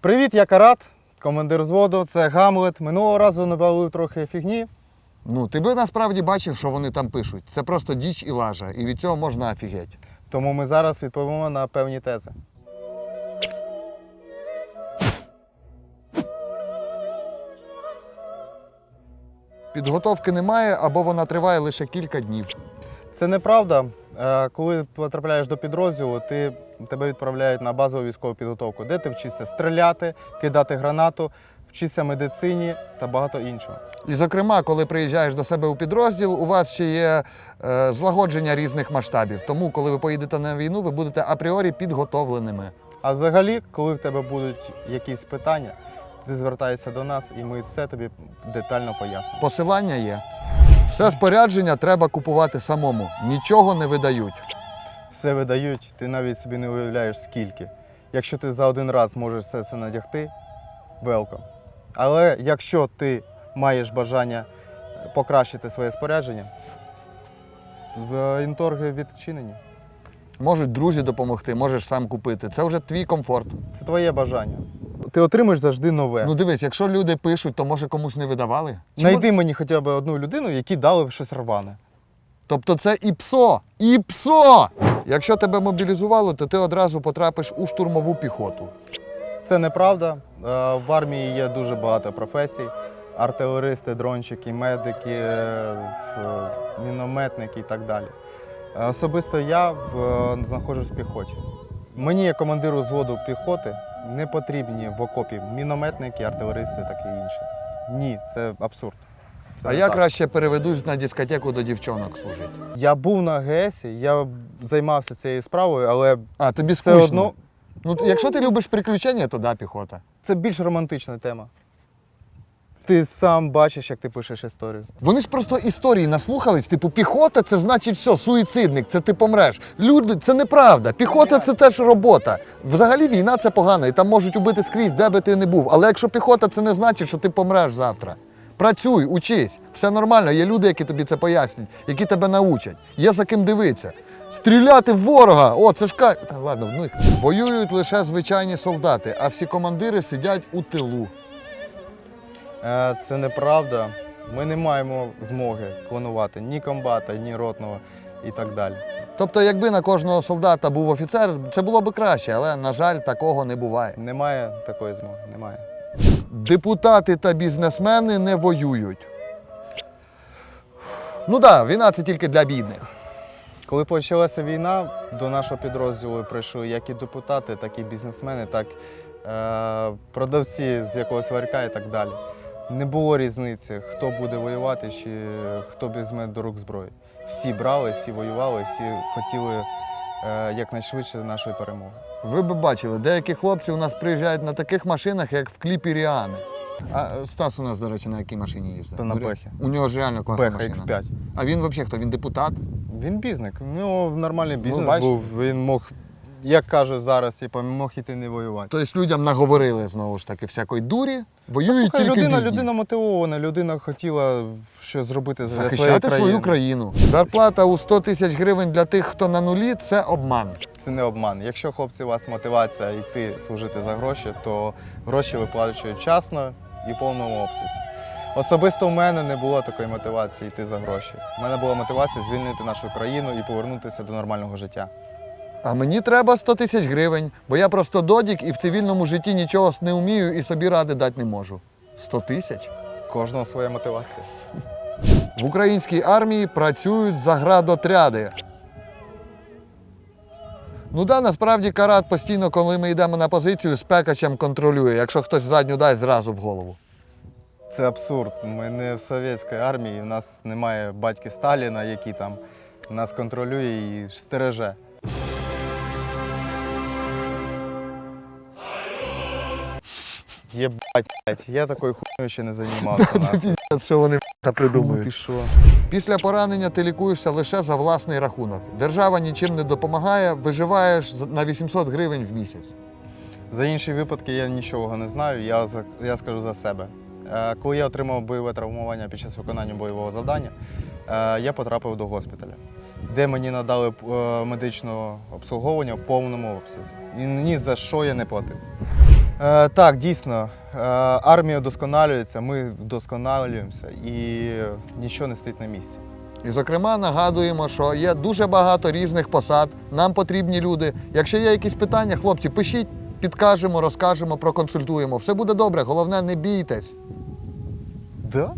Привіт, я Карат, командир зводу, це Гамлет. Минулого разу навалив трохи фігні. Ну, ти би насправді бачив, що вони там пишуть. Це просто діч і лажа, і від цього можна офігеть. Тому ми зараз відповімо на певні тези. Підготовки немає або вона триває лише кілька днів. Це неправда. Е, Коли потрапляєш до підрозділу, ти, тебе відправляють на базову військову підготовку, де ти вчишся стріляти, кидати гранату, вчишся медицині та багато іншого. І, зокрема, коли приїжджаєш до себе у підрозділ, у вас ще є е, злагодження різних масштабів. Тому, коли ви поїдете на війну, ви будете апріорі підготовленими. А взагалі, коли в тебе будуть якісь питання, ти звертаєшся до нас і ми все тобі детально пояснимо. Посилання є. Все спорядження треба купувати самому. Нічого не видають. Все видають, ти навіть собі не уявляєш скільки. Якщо ти за один раз можеш все це надягти, welcome. Але якщо ти маєш бажання покращити своє спорядження, в- інторги відчинені. Можуть друзі допомогти, можеш сам купити. Це вже твій комфорт. Це твоє бажання. Ти отримаєш завжди нове. Ну дивись, якщо люди пишуть, то може комусь не видавали. Найди мені хоча б одну людину, якій дали щось рване. Тобто це і псо, і псо! Якщо тебе мобілізували, то ти одразу потрапиш у штурмову піхоту. Це неправда. Е, В армії є дуже багато професій: артилеристи, дрончики, медики, е, мінометники і так далі. Е, Особисто я е, знаходжусь в піхоті. Мені, як командиру зводу піхоти, не потрібні в окопі мінометники, артилеристи, таке інше. Ні, це абсурд. Це а я так. краще переведусь на дискотеку до дівчонок служити. Я був на ГЕСі, я займався цією справою, але А, тобі все скучно. одно Ну, т- якщо ти любиш приключення, то да, піхота. це більш романтична тема. Ти сам бачиш, як ти пишеш історію. Вони ж просто історії наслухались, типу, піхота це значить все, суїцидник, це ти помреш. Люди, це неправда. Піхота це теж робота. Взагалі війна це погано, і там можуть убити скрізь, де би ти не був. Але якщо піхота, це не значить, що ти помреш завтра. Працюй, учись, все нормально. Є люди, які тобі це пояснять, які тебе научать. Є за ким дивитися. Стріляти в ворога! О, це ж кай. Та ладно, ну їх. Воюють лише звичайні солдати, а всі командири сидять у тилу. Е, Це неправда. Ми не маємо змоги клонувати ні комбата, ні ротного і так далі. Тобто, якби на кожного солдата був офіцер, це було б краще, але, на жаль, такого не буває. Немає такої змоги, немає. Депутати та бізнесмени не воюють. Ну так, да, війна це тільки для бідних. Коли почалася війна, до нашого підрозділу прийшли як і депутати, так і бізнесмени, так е, продавці з якогось ларька і так далі. Не було різниці, хто буде воювати чи хто візьме до рук зброю. Всі брали, всі воювали, всі хотіли е, якнайшвидше нашої перемоги. Ви б бачили, деякі хлопці у нас приїжджають на таких машинах, як в кліпі Ріани. А Стас у нас, до речі, на якій машині їздить? Та на Бехі. У нього ж реально класна Беха машина. X5. А він взагалі хто? Він депутат? Він бізник. У нього нормальний бізнес бачиш? був. Він мог, як кажуть зараз, типу, мог іти не воювати. Тобто людям наговорили знову ж таки всякої дурі, воюють Слухай, тільки людина, бідні. людина мотивована, людина хотіла щось зробити для своєї Захищати країни. свою країну. Зарплата у 100 тисяч гривень для тих, хто на нулі, це обман. Це не обман. Якщо хлопці у вас мотивація йти служити за гроші, то гроші виплачують вчасно і в повному обсязі. Особисто в мене не було такої мотивації йти за гроші. У мене була мотивація звільнити нашу країну і повернутися до нормального життя. А мені треба 100 тисяч гривень, бо я просто додік і в цивільному житті нічого не вмію і собі ради дати не можу. 100 тисяч? Кожного своя мотивація. В українській армії працюють заградотряди. Ну да, насправді карат постійно, коли ми йдемо на позицію, з пекачем контролює. Якщо хтось задню дасть, зразу в голову. Це абсурд. Ми не в совєтській армії, у нас немає батьки Сталіна, який там нас контролює і стереже. Єбать, блядь, я такою хуйнею ще не займався. нахуй. Що вони Фу, придумують. Ти що? Після поранення ти лікуєшся лише за власний рахунок. Держава нічим не допомагає, виживаєш з- на 800 гривень в місяць. За інші випадки я нічого не знаю, я, за- я скажу за себе. Е, Коли я отримав бойове травмування під час виконання бойового завдання, е, я потрапив до госпіталя, де мені надали е, медичне обслуговування в повному обсязі. І ні за що я не платив. Е, так, дійсно, е, армія вдосконалюється, ми вдосконалюємося і нічого не стоїть на місці. І, зокрема, нагадуємо, що є дуже багато різних посад. Нам потрібні люди. Якщо є якісь питання, хлопці, пишіть, підкажемо, розкажемо, проконсультуємо. Все буде добре. Головне, не бійтесь. Да?